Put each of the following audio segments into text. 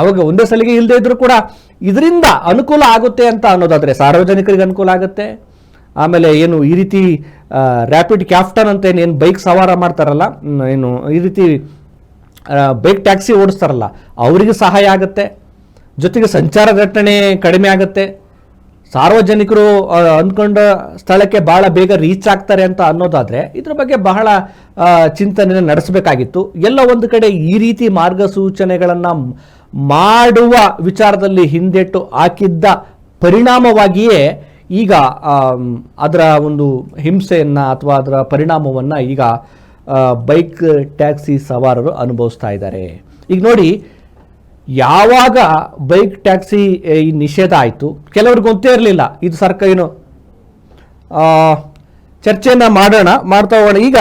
ಅವಾಗ ಒಂದೇ ಸಲಿಗೆ ಇಲ್ಲದೆ ಇದ್ರೂ ಕೂಡ ಇದರಿಂದ ಅನುಕೂಲ ಆಗುತ್ತೆ ಅಂತ ಅನ್ನೋದಾದ್ರೆ ಸಾರ್ವಜನಿಕರಿಗೆ ಅನುಕೂಲ ಆಗುತ್ತೆ. ಆಮೇಲೆ ಏನು ಈ ರೀತಿ ರ್ಯಾಪಿಡ್ ಕ್ಯಾಪ್ಟನ್ ಅಂತ ಏನು ಬೈಕ್ ಸವಾರ ಮಾಡ್ತಾರಲ್ಲ ಏನು ಈ ರೀತಿ ಬೈಕ್ ಟ್ಯಾಕ್ಸಿ ಓಡಿಸ್ತಾರಲ್ಲ, ಅವರಿಗೆ ಸಹಾಯ ಆಗುತ್ತೆ. ಜೊತೆಗೆ ಸಂಚಾರ ದಟ್ಟಣೆ ಕಡಿಮೆ ಆಗುತ್ತೆ. ಸಾರ್ವಜನಿಕರು ಅಂದ್ಕೊಂಡ ಸ್ಥಳಕ್ಕೆ ಬಹಳ ಬೇಗ ರೀಚ್ ಆಗ್ತಾರೆ ಅಂತ ಅನ್ನೋದಾದರೆ ಇದ್ರ ಬಗ್ಗೆ ಬಹಳ ಚಿಂತನೆ ನಡೆಸಬೇಕಾಗಿತ್ತು. ಎಲ್ಲ ಒಂದು ಕಡೆ ಈ ರೀತಿ ಮಾರ್ಗಸೂಚನೆಗಳನ್ನು ಮಾಡುವ ವಿಚಾರದಲ್ಲಿ ಹಿಂದೆಟ್ಟು ಹಾಕಿದ್ದ ಪರಿಣಾಮವಾಗಿಯೇ ಈಗ ಅದರ ಒಂದು ಹಿಂಸೆಯನ್ನು ಅಥವಾ ಅದರ ಪರಿಣಾಮವನ್ನು ಈಗ ಬೈಕ್ ಟ್ಯಾಕ್ಸಿ ಸವಾರರು ಅನುಭವಿಸ್ತಾ ಇದ್ದಾರೆ. ಈಗ ನೋಡಿ, ಯಾವಾಗ ಬೈಕ್ ಟ್ಯಾಕ್ಸಿ, ಈ ನಿಷೇಧ ಆಯಿತು, ಕೆಲವ್ರಿಗೆ ಗೊತ್ತೇ ಇರಲಿಲ್ಲ, ಇದು ಸರ್ಕಾರ ಏನು ಚರ್ಚೆಯನ್ನ ಮಾಡೋಣ ಮಾಡ್ತಾ ಹೋಗೋಣ. ಈಗ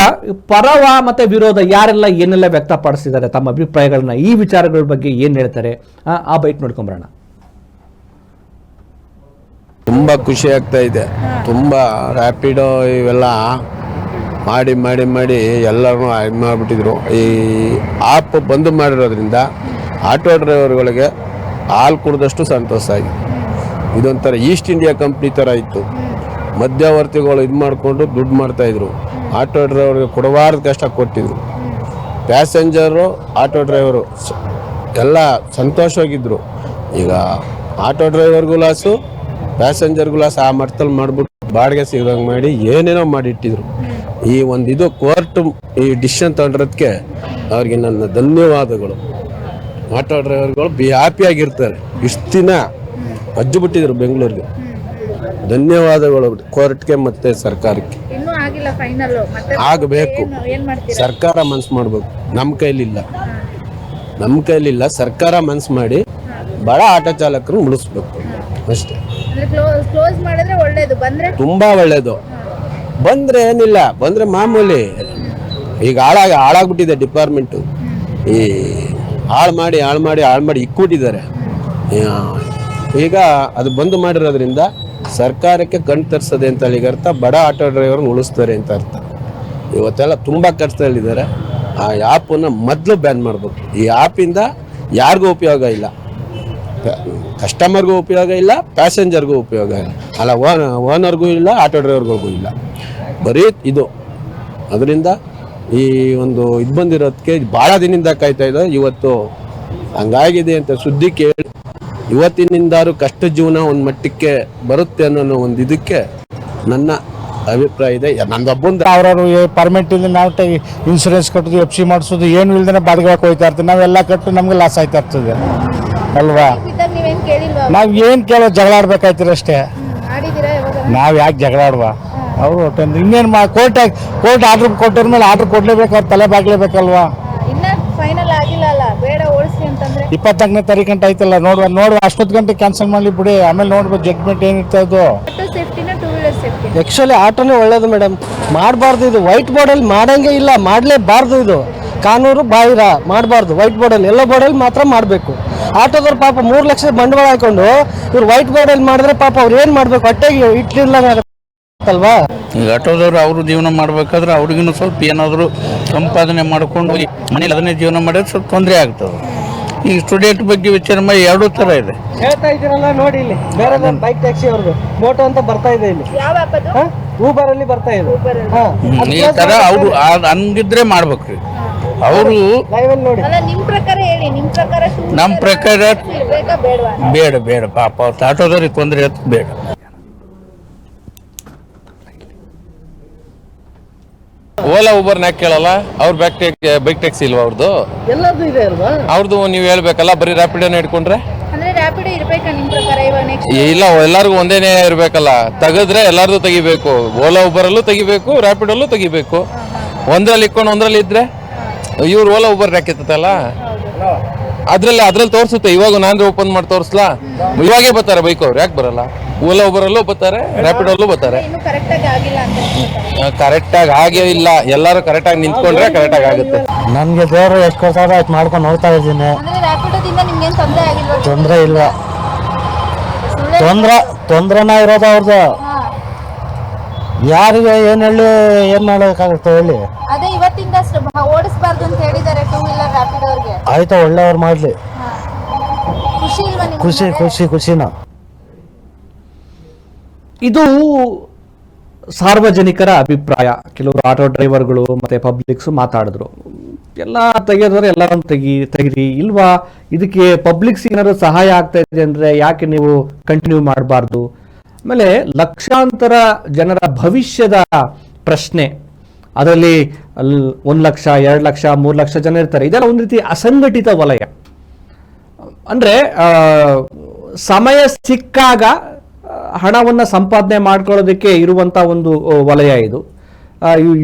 ಪರವ ಮತ್ತೆ ವಿರೋಧ ಯಾರೆಲ್ಲ ಏನೆಲ್ಲ ವ್ಯಕ್ತಪಡಿಸಿದ್ದಾರೆ ತಮ್ಮ ಅಭಿಪ್ರಾಯಗಳನ್ನ ಈ ವಿಚಾರಗಳ ಬಗ್ಗೆ ಏನು ಹೇಳ್ತಾರೆ ಆ, ಬೈಟ್ ನೋಡ್ಕೊಂಬರೋಣ. ತುಂಬ ಖುಷಿ ಆಗ್ತಾ ಇದೆ. ತುಂಬ ರ್ಯಾಪಿಡೋ ಇವೆಲ್ಲ ಮಾಡಿ ಮಾಡಿ ಮಾಡಿ ಎಲ್ಲರೂ ಇದು ಮಾಡಿಬಿಟ್ಟಿದ್ರು. ಈ ಆಪ್ ಬಂದ್ ಮಾಡಿರೋದ್ರಿಂದ ಆಟೋ ಡ್ರೈವರ್ಗಳಿಗೆ ಹಾಲು ಕುಡಿದಷ್ಟು ಸಂತೋಷ ಆಗಿದೆ. ಇದೊಂಥರ ಈಸ್ಟ್ ಇಂಡಿಯಾ ಕಂಪ್ನಿ ಥರ ಇತ್ತು. ಮಧ್ಯವರ್ತಿಗಳು ಇದು ಮಾಡಿಕೊಂಡು ದುಡ್ಡು ಮಾಡ್ತಾಯಿದ್ರು ಆಟೋ ಡ್ರೈವರ್ಗೆ ಕೊಡಬಾರ್ದು ಕಷ್ಟ ಕೊಟ್ಟಿದ್ರು. ಪ್ಯಾಸೆಂಜರು, ಆಟೋ ಡ್ರೈವರು ಎಲ್ಲ ಸಂತೋಷವಾಗಿದ್ದರು ಈಗ ಆಟೋ ಡ್ರೈವರ್ಗೂ ಲಾಸು, ಪ್ಯಾಸೆಂಜರ್ಗೂ ಲಾಸು ಆ ಮಟ್ಟದಲ್ಲಿ ಮಾಡಿಬಿಟ್ಟು ಬಾಡಿಗೆ ಸಿಗದಂಗೆ ಮಾಡಿ ಏನೇನೋ ಮಾಡಿಟ್ಟಿದ್ರು. ಈ ಒಂದು ಇದು ಕೋರ್ಟ್ ಈ ಡಿಸಿಷನ್ ತಗೊಂಡಿರೋದಕ್ಕೆ ಅವ್ರಿಗೆ ನನ್ನ ಧನ್ಯವಾದಗಳು. ಆಟೋ ಡ್ರೈವರ್ಗಳು ಬಿ ಹ್ಯಾಪಿಯಾಗಿರ್ತಾರೆ. ಇಷ್ಟು ದಿನ ಅಜ್ಜು ಬಿಟ್ಟಿದ್ರು ಬೆಂಗಳೂರಿಗೆ. ಧನ್ಯವಾದಗಳು ಕೋರ್ಟ್ಗೆ ಮತ್ತೆ ಸರ್ಕಾರಕ್ಕೆ. ಇನ್ನೂ ಆಗಿಲ್ಲ ಫೈನಲ್ ಮತ್ತೆ ಆಗಬೇಕು. ಏನು ಏನ್ ಮಾಡ್ತೀರಾ? ಸರ್ಕಾರ ಮನ್ಸು ಮಾಡಬೇಕು. ನಮ್ಮ ಕೈಲಿಲ್ಲ. ನಮ್ಮ ಕೈಲಿಲ್ಲ. ಸರ್ಕಾರ ಮನ್ಸು ಮಾಡಿ ಬಡ ಆಟೋ ಚಾಲಕರು ಉಳಿಸ್ಬೇಕು. ಅಷ್ಟೇ. ಅಂದ್ರೆ ಕ್ಲೋಸ್ ಕ್ಲೋಸ್ ಮಾಡಿದ್ರೆ ಒಳ್ಳೇದು. ಬಂದ್ರೆ? ತುಂಬಾ ಒಳ್ಳೇದು. ಬಂದ್ರೆ ಏನಿಲ್ಲ. ಬಂದ್ರೆ ಮಾಮೂಲಿ. ಈಗ ಹಾಳಾಗ ಹಾಳಾಗ್ಬಿಟ್ಟಿದೆ ಡಿಪಾರ್ಟ್ಮೆಂಟು. ಈ ಹಾಳು ಮಾಡಿ ಹಾಳು ಮಾಡಿ ಹಾಳು ಮಾಡಿ ಇಕ್ಬಿಟ್ಟಿದ್ದಾರೆ. ಈಗ ಅದು ಬಂದು ಮಾಡಿರೋದ್ರಿಂದ ಸರ್ಕಾರಕ್ಕೆ ಕಣ್ ತರಿಸೋದೆ ಅಂತ ಈಗ ಅರ್ಥ, ಬಡ ಆಟೋ ಡ್ರೈವರ್ನ ಉಳಿಸ್ತಾರೆ ಅಂತ ಅರ್ಥ. ಇವತ್ತೆಲ್ಲ ತುಂಬ ಕಷ್ಟದಲ್ಲಿದ್ದಾರೆ. ಆ ಆ್ಯಪನ್ನು ಮೊದಲು ಬ್ಯಾನ್ ಮಾಡಬೇಕು. ಈ ಆ್ಯಪಿಂದ ಯಾರಿಗೂ ಉಪಯೋಗ ಇಲ್ಲ. ಕಸ್ಟಮರ್ಗೂ ಉಪಯೋಗ ಇಲ್ಲ, ಪ್ಯಾಸೆಂಜರ್ಗೂ ಉಪಯೋಗ ಇಲ್ಲ. ಅಲ್ಲ, ಓನ, ಓನರ್ಗೂ ಇಲ್ಲ, ಆಟೋ ಡ್ರೈವರ್ಗಳಿಗೂ ಇಲ್ಲ. ಬರೀ ಇದು. ಅದರಿಂದ ಈ ಒಂದು ಇದು ಬಂದಿರೋದಕ್ಕೆ ಭಾಳ ದಿನದಿಂದ ಕಾಯ್ತಾ ಇದ್ದಾರೆ. ಇವತ್ತು ಹಂಗಾಗಿದೆ ಅಂತ ಸುದ್ದಿ ಕೇಳಿ ಇವತ್ತಿನಿಂದಾರು ಕಷ್ಟ ಜೀವನ ಒಂದು ಮಟ್ಟಕ್ಕೆ ಬರುತ್ತೆ ಅನ್ನೋ ಒಂದು ಇದಕ್ಕೆ ನನ್ನ ಅಭಿಪ್ರಾಯ ಇದೆ. ನಂದೊಬ್ಬಂದ ಅವ್ರವ್ರು ಪರ್ಮಿಟ್ ಇಲ್ಲದೆ ನಾವು ಇನ್ಸೂರೆನ್ಸ್ ಕಟ್ಟೋದು ಎಫ್ ಸಿ ಮಾಡಿಸೋದು ಏನು ಇಲ್ದೇ ಬಾಡಿಗೆ ಹೋಯ್ತಾ ಇರ್ತೀವಿ. ನಾವೆಲ್ಲ ಕಟ್ಟು ನಮಗೆ ಲಾಸ್ ಆಯ್ತಾ ಇರ್ತದೆ. ಅಲ್ವಾ? ನಾವು ಏನು ಕೇಳಿಲ್ವಾ ನಾವ್ ಏನ್ ಕೇಳೋ ಜಗಳ ಆಡ್ಬೇಕಾಯ್ತೀರ ಅಷ್ಟೇ. ನಾವು ಯಾಕೆ ಜಗಳ ಆಡುವ ಅವ್ರು ಇನ್ನೇನು ಮಾ ಕೋರ್ಟ್ ಕೋರ್ಟ್ ಆರ್ಡ್ರ್ ಕೊಟ್ಟಿರ ಮೇಲೆ ಆರ್ಡ್ರ್ ಕೊಡ್ಲೇಬೇಕು ಅವ್ರು ತಲೆ ಬಾಗ್ಲೇಬೇಕಲ್ವಾ ಇನ್ನ ಫೈನಲ್ ಆಗಿಲ್ಲ ಅಲ್ಲ ಬೇಡ ಓಡಿಸಿ ಅಂತಂದ್ರೆ ಇಪ್ಪತ್ನಾಲ್ಕನೇ ತಾರೀಕು ಗಂಟೆ ಆಯ್ತಲ್ಲ ನೋಡುವ ನೋಡುವ ಅಷ್ಟೊತ್ತು ಗಂಟೆ ಕ್ಯಾನ್ಸಲ್ ಮಾಡಲಿ ಬಿಡಿ ಆಮೇಲೆ ನೋಡ್ಬೋದು ಜಡ್ಮೆಂಟ್ ಏನಿರ್ತದೆ ಅದು. ಆ್ಯಕ್ಚುಲಿ ಆಟೋನೇ ಒಳ್ಳೇದು ಮೇಡಮ್ ಮಾಡಬಾರ್ದು ಇದು. ವೈಟ್ ಬೋರ್ಡಲ್ಲಿ ಮಾಡಂಗೆ ಇಲ್ಲ ಮಾಡಲೇಬಾರ್ದು ಇದು. ಕಾನೂರು ಬಾಹಿರ ಮಾಡಬಾರ್ದು. ವೈಟ್ ಬೋರ್ಡಲ್ಲಿ ಎಲ್ಲೋ ಬೋರ್ಡಲ್ಲಿ ಮಾತ್ರ ಮಾಡಬೇಕು. ಆಟೋದವ್ರು ಪಾಪ ಮೂರು ಲಕ್ಷ ಬಂಡವಾಳ ಹಾಕೊಂಡು ಇವ್ರು ವೈಟ್ ಬೋರ್ಡಲ್ಲಿ ಮಾಡಿದ್ರೆ ಪಾಪ ಅವ್ರು ಏನು ಮಾಡಬೇಕು? ಹೊಟ್ಟೆಗೆ ಅಲ್ವಾ ಈಗ ಆಟೋದವ್ರು ಅವರು ಜೀವನ ಮಾಡಬೇಕಾದ್ರೆ ಅವ್ರಿಗಿನ್ನೂ ಸ್ವಲ್ಪ ಏನಾದರೂ ಸಂಪಾದನೆ ಮಾಡ್ಕೊಂಡು ಹೋಗಿ ಮನೇಲಿ ಅದನ್ನೇ ಜೀವನ ಮಾಡಿದ್ರೆ ಸ್ವಲ್ಪ ತೊಂದರೆ ಆಗ್ತದೆ. ಈ ಸ್ಟೂಡೆಂಟ್ ಬಗ್ಗೆ ವಿಚಾರ ಮಾಡಿ ಎರಡೂ ತರ ಇದೆ. ಹೇಳ್ತಾ ಇದೀರಲ್ಲ ನೋಡಿ ಇಲ್ಲಿ. ಬೇರೆ ಬೈಕ್ ಟ್ಯಾಕ್ಸಿ ಅವ್ರದ್ದು. ಮೋಟೋ ಅಂತ ಬರ್ತಾ ಇದೆ ಇಲ್ಲಿ. ಊಬರ್ ಅಲ್ಲಿ ಬರ್ತಾ ಇದೆ. ಹಾ. ಈ ಥರ ಅವರು ಹಂಗಿದ್ರೆ ಮಾಡ್ಬೇಕ್ರಿ ಅವರು ನಮ್ ನೋಡಿ. ಅಲ್ಲ ನಿಮ್ ಪ್ರಕಾರ ಹೇಳಿ. ನಿಮ್ ಪ್ರಕಾರ ನಮ್ಮ ಪ್ರಕಾರ ಬೇಡ ಬೇಡ. ಪಾಪ ಅವ್ರು ಆಟೋದವ್ರಿಗೆ ತೊಂದರೆ ಬೇಡ. ಓಲಾ ಉಬರ್ ನ್ಯಾಕ್ ಕೇಳಲ್ಲ ಅವ್ರ ಬ್ಯಾಕ್ ಟೆಕ್ ಬೈಕ್ ಟ್ಯಾಕ್ಸಿ ಇಲ್ವಾ ಅವ್ರದ್ದು ಎಲ್ಲದೂ ಇದೆ ಅಲ್ವಾ? ಅವ್ರದ್ದು ನೀವು ಹೇಳ್ಬೇಕಲ್ಲ ಬರೀ ರ್ಯಾಪಿಡೋನ ಇಟ್ಕೊಂಡ್ರೆ? ಅಂದ್ರೆ ರ್ಯಾಪಿಡ್ ಇರ್ಬೇಕಾ ನಿಮ್ ಪ್ರಕಾರ ಇವಾಗ ನೆಕ್ಸ್ಟ್ ಇಲ್ಲ ಎಲ್ಲರಿಗೂ ಒಂದೇನೇ ಇರ್ಬೇಕಲ್ಲ. ತೆಗೆದ್ರೆ ಎಲ್ಲಾರ್ದು ತೆಗಿಬೇಕು. ಓಲಾ ಉಬರಲ್ಲೂ ತೆಗಿಬೇಕು ರ್ಯಾಪಿಡಲ್ಲೂ ತೆಗಿಬೇಕು. ಒಂದ್ರಲ್ಲಿ ಇಕ್ಕೊಂಡು ಒಂದ್ರಲ್ಲಿ ಇದ್ರೆ? ಇವ್ರು ಓಲಾ ಉಬರ್ ಹಾಕಿತ್ತಲ್ಲ ಅದ್ರಲ್ಲಿ ಅದ್ರಲ್ಲಿ ತೋರ್ಸುತ್ತೆ. ಇವಾಗ ನಾನು ಓಪನ್ ಮಾಡಿ ತೋರಿಸ್ಲಾ? ಇವಾಗೇ ಬರ್ತಾರೆ ಬೈಕ್ ಅವ್ರು. ಯಾಕೆ ಬರಲ್ಲ? ಓಲಾ ಉಬರಲ್ಲೂ ಬರ್ತಾರೆ ರ್ಯಾಪಿಡಲ್ಲೂ ಬರ್ತಾರೆ. ಕರೆಕ್ಟಾಗಿ ಆಗೇ ಇಲ್ಲ. ಎಲ್ಲರೂ ಕರೆಕ್ಟಾಗಿ ನಿಂತ್ಕೊಂಡ್ರೆ ಕರೆಕ್ಟಾಗಿ ಆಗುತ್ತೆ. ನನ್ಗೆ ದೇವರು ಎಷ್ಟು ಕೊಡ್ತಾರೋ ಆಯ್ತು ಮಾಡ್ಕೊಂಡು ನೋಡ್ತಾ ಇದ್ದೀನಿ. ಅಂದ್ರೆ ರ್ಯಾಪಿಡೋದಿಂದ ನಿಮ್ಗೇನ್ ತೊಂದರೆ ಆಗಿಲ್ವಾ? ತೊಂದರೆ ಇಲ್ಲ. ತೊಂದ್ರೆ ತೊಂದ್ರೆನ ಇರೋದು ಅವ್ರದ್ದು. ಯಾರಿಗೆ ಏನು ಹೇಳಿ ಏನು ಮಾಡೋಕ್ಕಾಗುತ್ತೆ ಹೇಳಿ? ಅದೇ ಇವತ್ತಿಂದ ಸ- ಬ- ಅಂತ ಹೇಳಿದ್ದಾರೆ ಟೂ ವೀಲರ್ ರ್ಯಾಪಿಡ್ ಅವ್ರಿಗೆ ಆಯ್ತು ಒಳ್ಳೆಯವ್ರು ಮಾಡಲಿ. ಖುಷಿ ಇಲ್ವಾ ಖುಷಿ ಖುಷಿನಾ ಖುಷಿ ಖುಷಿನ. ಇದು ಸಾರ್ವಜನಿಕರ ಅಭಿಪ್ರಾಯ. ಕೆಲವರು ಆಟೋ ಡ್ರೈವರ್ಗಳು ಮತ್ತು ಪಬ್ಲಿಕ್ಸು ಮಾತಾಡಿದ್ರು. ಎಲ್ಲ ತೆಗೆಯೋದ್ರೆ ಎಲ್ಲರನ್ನು ತೆಗಿ, ತೆಗಿರಿ. ಇಲ್ವಾ? ಇದಕ್ಕೆ ಪಬ್ಲಿಕ್ಸ್ ಏನಾದ್ರು ಸಹಾಯ ಆಗ್ತಾ ಇದೆ ಅಂದರೆ ಯಾಕೆ ನೀವು ಕಂಟಿನ್ಯೂ ಮಾಡಬಾರ್ದು? ಆಮೇಲೆ ಲಕ್ಷಾಂತರ ಜನರ ಭವಿಷ್ಯದ ಪ್ರಶ್ನೆ. ಅದರಲ್ಲಿ ಒಂದು ಲಕ್ಷ, ಎರಡು ಲಕ್ಷ, ಮೂರು ಲಕ್ಷ ಜನ ಇರ್ತಾರೆ. ಇದೆಲ್ಲ ಒಂದು ರೀತಿ ಅಸಂಘಟಿತ ವಲಯ. ಅಂದರೆ ಸಮಯ ಸಿಕ್ಕಾಗ ಹಣವನ್ನು ಸಂಪಾದನೆ ಮಾಡ್ಕೊಳ್ಳೋದಕ್ಕೆ ಇರುವಂಥ ಒಂದು ವಲಯ ಇದು.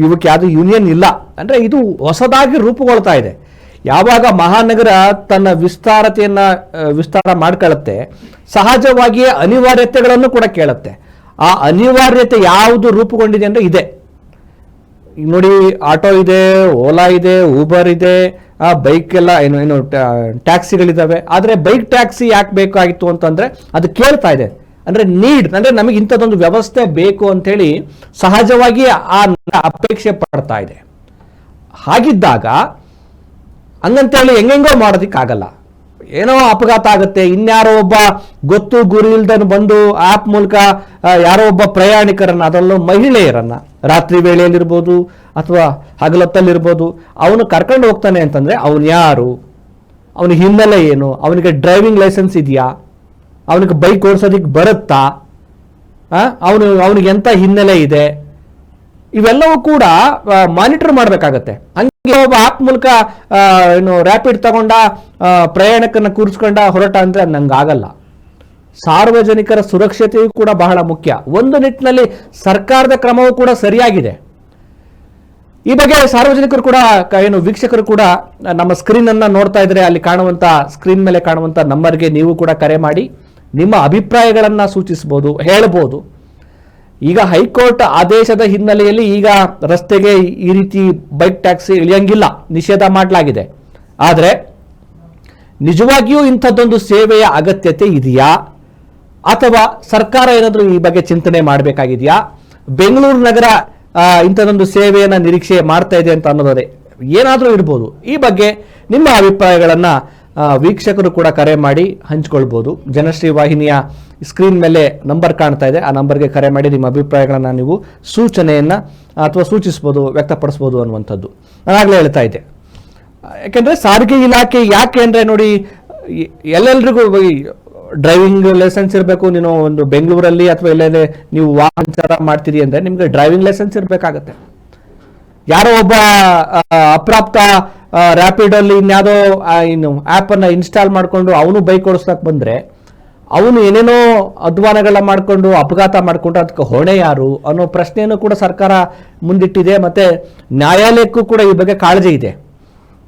ಇವಕ್ಕೆ ಯಾವುದು ಯೂನಿಯನ್ ಇಲ್ಲ. ಅಂದ್ರೆ ಇದು ಹೊಸದಾಗಿ ರೂಪುಗೊಳ್ತಾ ಇದೆ. ಯಾವಾಗ ಮಹಾನಗರ ತನ್ನ ವಿಸ್ತಾರತೆಯನ್ನು ವಿಸ್ತಾರ ಮಾಡ್ಕೊಳ್ಳುತ್ತೆ, ಸಹಜವಾಗಿಯೇ ಅನಿವಾರ್ಯತೆಗಳನ್ನು ಕೂಡ ಕೇಳುತ್ತೆ. ಆ ಅನಿವಾರ್ಯತೆ ಯಾವುದು ರೂಪುಗೊಂಡಿದೆ ಅಂದ್ರೆ ಇದೆ. ನೋಡಿ, ಆಟೋ ಇದೆ, ಓಲಾ ಇದೆ, ಊಬರ್ ಇದೆ, ಆ ಬೈಕ್ ಎಲ್ಲ ಏನು ಏನು ಟ್ಯಾಕ್ಸಿಗಳಿದ್ದಾವೆ ಆದರೆ ಬೈಕ್ ಟ್ಯಾಕ್ಸಿ ಯಾಕೆ ಬೇಕಾಗಿತ್ತು ಅಂತಂದ್ರೆ ಅದು ಕೇಳ್ತಾ ಇದೆ. ಅಂದ್ರೆ ನೀಡ್ ಅಂದ್ರೆ ನಮಗೆ ಇಂಥದ್ದೊಂದು ವ್ಯವಸ್ಥೆ ಬೇಕು ಅಂತೇಳಿ ಸಹಜವಾಗಿ ಆ ಅಪೇಕ್ಷೆ ಪಡ್ತಾ ಇದೆ. ಹಾಗಿದ್ದಾಗ ಹಂಗಂತೇಳಿ ಹೆಂಗೆಂಗೋ ಮಾಡೋದಕ್ಕಾಗಲ್ಲ. ಏನೋ ಅಪಘಾತ ಆಗುತ್ತೆ, ಇನ್ಯಾರೋ ಒಬ್ಬ ಗೊತ್ತು ಗುರಿ ಇಲ್ದನ್ನು ಬಂದು ಆ್ಯಪ್ ಮೂಲಕ ಯಾರೋ ಒಬ್ಬ ಪ್ರಯಾಣಿಕರನ್ನ, ಅದರಲ್ಲೂ ಮಹಿಳೆಯರನ್ನ ರಾತ್ರಿ ವೇಳೆಯಲ್ಲಿರ್ಬೋದು ಅಥವಾ ಹಗಲೊತ್ತಲ್ಲಿರ್ಬೋದು, ಅವನು ಕರ್ಕೊಂಡು ಹೋಗ್ತಾನೆ ಅಂತಂದ್ರೆ ಅವನು ಯಾರು? ಅವನ ಹಿನ್ನೆಲೆ ಏನು? ಅವನಿಗೆ ಡ್ರೈವಿಂಗ್ ಲೈಸೆನ್ಸ್ ಇದೆಯಾ? ಅವನಿಗೆ ಬೈಕ್ ಓಡಿಸೋದಕ್ಕೆ ಬರುತ್ತಾ? ಅವನು, ಅವನಿಗೆ ಎಂಥ ಹಿನ್ನೆಲೆ ಇದೆ? ಇವೆಲ್ಲವೂ ಕೂಡ ಮಾನಿಟರ್ ಮಾಡಬೇಕಾಗತ್ತೆ. ಹಂಗೆ ಒಬ್ಬ ಆಪ್ ಮೂಲಕ ಏನು ರ್ಯಾಪಿಡ್ ತಗೊಂಡ ಪ್ರಯಾಣಕ್ಕನ್ನು ಕೂರಿಸ್ಕೊಂಡ ಹೊರಟ ಅದು ನಂಗೆ ಆಗಲ್ಲ ಸಾರ್ವಜನಿಕರ ಸುರಕ್ಷತೆಯು ಕೂಡ ಬಹಳ ಮುಖ್ಯ. ಒಂದು ನಿಟ್ಟಿನಲ್ಲಿ ಸರ್ಕಾರದ ಕ್ರಮವೂ ಕೂಡ ಸರಿಯಾಗಿದೆ. ಈ ಬಗ್ಗೆ ಸಾರ್ವಜನಿಕರು ಕೂಡ ಏನು ವೀಕ್ಷಕರು ಕೂಡ, ನಮ್ಮ ಸ್ಕ್ರೀನ್ ಅನ್ನ ನೋಡ್ತಾ ಇದ್ರೆ ಅಲ್ಲಿ ಕಾಣುವಂತ ಸ್ಕ್ರೀನ್ ಮೇಲೆ ಕಾಣುವಂತ ನಂಬರ್ಗೆ ನೀವು ಕೂಡ ಕರೆ ಮಾಡಿ. ನಿಮ್ಮ ಅಭಿಪ್ರಾಯಗಳನ್ನು ಸೂಚಿಸ್ಬೋದು, ಹೇಳ್ಬೋದು. ಈಗ ಹೈಕೋರ್ಟ್ ಆದೇಶದ ಹಿನ್ನೆಲೆಯಲ್ಲಿ ಈಗ ರಸ್ತೆಗೆ ಈ ರೀತಿ ಬೈಕ್ ಟ್ಯಾಕ್ಸಿ ಇಳಿಯಂಗಿಲ್ಲ, ನಿಷೇಧ ಮಾಡಲಾಗಿದೆ. ಆದರೆ ನಿಜವಾಗಿಯೂ ಇಂಥದ್ದೊಂದು ಸೇವೆಯ ಅಗತ್ಯತೆ ಇದೆಯಾ? ಅಥವಾ ಸರ್ಕಾರ ಏನಾದರೂ ಈ ಬಗ್ಗೆ ಚಿಂತನೆ ಮಾಡಬೇಕಾಗಿದೆಯಾ? ಬೆಂಗಳೂರು ನಗರ ಇಂಥದೊಂದು ಇಂಥದ್ದೊಂದು ಸೇವೆಯನ್ನು ನಿರೀಕ್ಷೆ ಮಾಡ್ತಾ ಇದೆ ಅಂತ ಅನ್ನೋದೇ ಏನಾದರೂ ಇರ್ಬೋದು. ಈ ಬಗ್ಗೆ ನಿಮ್ಮ ಅಭಿಪ್ರಾಯಗಳನ್ನ ವೀಕ್ಷಕರು ಕೂಡ ಕರೆ ಮಾಡಿ ಹಂಚ್ಕೊಳ್ಬೋದು. ಜನಶ್ರೀ ವಾಹಿನಿಯ ಸ್ಕ್ರೀನ್ ಮೇಲೆ ನಂಬರ್ ಕಾಣ್ತಾ ಇದೆ. ಆ ನಂಬರ್ಗೆ ಕರೆ ಮಾಡಿ ನಿಮ್ಮ ಅಭಿಪ್ರಾಯಗಳನ್ನು ನೀವು ಸೂಚನೆಯನ್ನ ಅಥವಾ ಸೂಚಿಸ್ಬೋದು, ವ್ಯಕ್ತಪಡಿಸ್ಬೋದು ಅನ್ನುವಂಥದ್ದು. ನಾನಾಗಲೇ ಹೇಳ್ತಾ ಇದ್ದೆ. ಯಾಕೆಂದರೆ ಸಾರಿಗೆ ಇಲಾಖೆ ಯಾಕೆ ಅಂದರೆ ನೋಡಿ, ಎಲ್ಲೆಲ್ರಿಗೂ ಡ್ರೈವಿಂಗ್ ಲೈಸೆನ್ಸ್ ಇರಬೇಕು, ನೀನು ಒಂದು ಬೆಂಗಳೂರಲ್ಲಿ ಅಥವಾ ಎಲ್ಲೇ ನೀವು ವಾಹನ ಮಾಡ್ತೀರಿ ಅಂದ್ರೆ ನಿಮಗೆ ಡ್ರೈವಿಂಗ್ ಲೈಸೆನ್ಸ್ ಇರಬೇಕಾಗತ್ತೆ. ಯಾರೋ ಒಬ್ಬ ಅಪ್ರಾಪ್ತ ರ್ಯಾಪಿಡ್ ಅಲ್ಲಿ ಇನ್ಯಾವುದೋ ಏನು ಇನ್ನು ಆ್ಯಪ್ ಅನ್ನ ಇನ್ಸ್ಟಾಲ್ ಮಾಡಿಕೊಂಡು ಅವನು ಬೈಕ್ ಓಡಿಸ್ಲಕ್ಕೆ ಬಂದ್ರೆ, ಅವನು ಏನೇನೋ ಅಧ್ವಾನಗಳನ್ನ ಮಾಡಿಕೊಂಡು, ಅಪಘಾತ ಮಾಡಿಕೊಂಡ್ರೆ ಅದಕ್ಕೆ ಹೊಣೆ ಯಾರು ಅನ್ನೋ ಪ್ರಶ್ನೆಯನ್ನು ಕೂಡ ಸರ್ಕಾರ ಮುಂದಿಟ್ಟಿದೆ ಮತ್ತೆ ನ್ಯಾಯಾಲಯಕ್ಕೂ ಕೂಡ ಈ ಬಗ್ಗೆ ಕಾಳಜಿ ಇದೆ.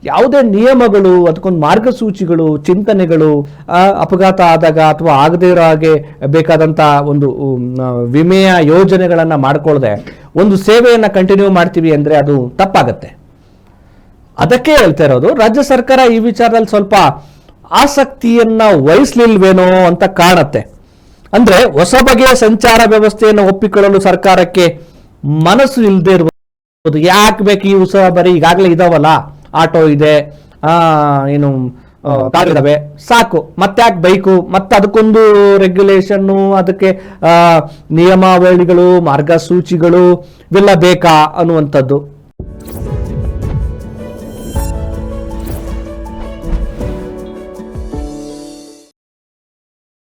ಯಾವುದೇ ನಿಯಮಗಳು, ಅದಕ್ಕೊಂದು ಮಾರ್ಗಸೂಚಿಗಳು, ಚಿಂತನೆಗಳು ಅಪಘಾತ ಆದಾಗ ಅಥವಾ ಆಗದೇ ಇರೋ ಹಾಗೆ ಬೇಕಾದಂಥ ಒಂದು ವಿಮೆಯ ಯೋಜನೆಗಳನ್ನ ಮಾಡ್ಕೊಳ್ಳದೆ ಒಂದು ಸೇವೆಯನ್ನು ಕಂಟಿನ್ಯೂ ಮಾಡ್ತೀವಿ ಅಂದ್ರೆ ಅದು ತಪ್ಪಾಗತ್ತೆ. ಅದಕ್ಕೆ ಹೇಳ್ತಾ ಇರೋದು ರಾಜ್ಯ ಸರ್ಕಾರ ಈ ವಿಚಾರದಲ್ಲಿ ಸ್ವಲ್ಪ ಆಸಕ್ತಿಯನ್ನ ವಹಿಸ್ಲಿಲ್ವೇನೋ ಅಂತ ಕಾಣತ್ತೆ. ಅಂದ್ರೆ ಹೊಸ ಬಗೆಯ ಸಂಚಾರ ವ್ಯವಸ್ಥೆಯನ್ನು ಒಪ್ಪಿಕೊಳ್ಳಲು ಸರ್ಕಾರಕ್ಕೆ ಮನಸ್ಸು ಇಲ್ಲದೆ ಇರ್ಬೋದು. ಯಾಕೆ ಬೇಕು ಈ ಹೊಸ ಬರೀ ಈಗಾಗಲೇ ಇದಾವಲ್ಲ? ಆಟೋ ಇದೆ ಆ ಏನು ಕಾರಿದಾವೆ. ಇದಾವೆ ಸಾಕು. ಮತ್ತೆ ಯಾಕೆ ಬೈಕು? ಮತ್ತೆ ಅದಕ್ಕೊಂದು ರೆಗ್ಯುಲೇಷನ್ನು ಅದಕ್ಕೆ ಆ, ನಿಯಮಾವಳಿಗಳು ಮಾರ್ಗಸೂಚಿಗಳು ಇವೆಲ್ಲ ಬೇಕಾ ಅನ್ನುವಂಥದ್ದು.